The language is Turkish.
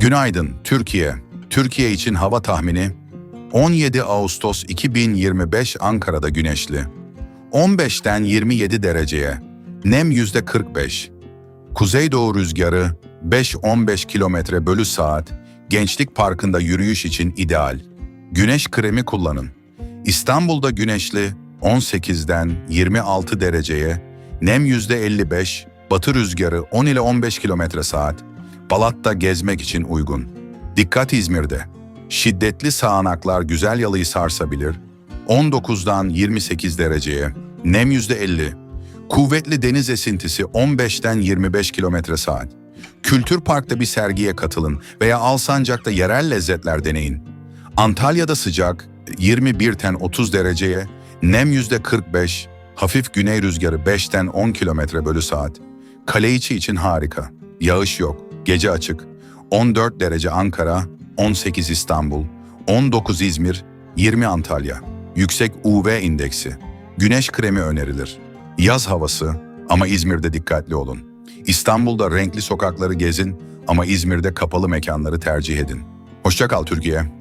Günaydın Türkiye. Türkiye için hava tahmini 17 Ağustos 2025 Ankara'da güneşli. 15'ten 27 dereceye. Nem %45. Kuzeydoğu rüzgarı 5-15 kilometre bölü saat. Gençlik Parkı'nda yürüyüş için ideal. Güneş kremi kullanın. İstanbul'da güneşli 18'den 26 dereceye. Nem %55. Batı rüzgarı 10 ile 15 kilometre saat. Balat'ta gezmek için uygun. Dikkat İzmir'de. Şiddetli sağanaklar güzel yalıyı sarsabilir. 19'dan 28 dereceye. Nem %50. Kuvvetli deniz esintisi 15'ten 25 kilometre saat. Kültür Park'ta bir sergiye katılın veya Alsancak'ta yerel lezzetler deneyin. Antalya'da sıcak 21'ten 30 dereceye, nem %45, hafif güney rüzgarı 5'ten 10 kilometre bölü saat. Kale içi için harika. Yağış yok, gece açık. 14 derece Ankara, 18 İstanbul, 19 İzmir, 20 Antalya. Yüksek UV indeksi. Güneş kremi önerilir. Yaz havası ama İzmir'de dikkatli olun. İstanbul'da renkli sokakları gezin ama İzmir'de kapalı mekanları tercih edin. Hoşça kal Türkiye.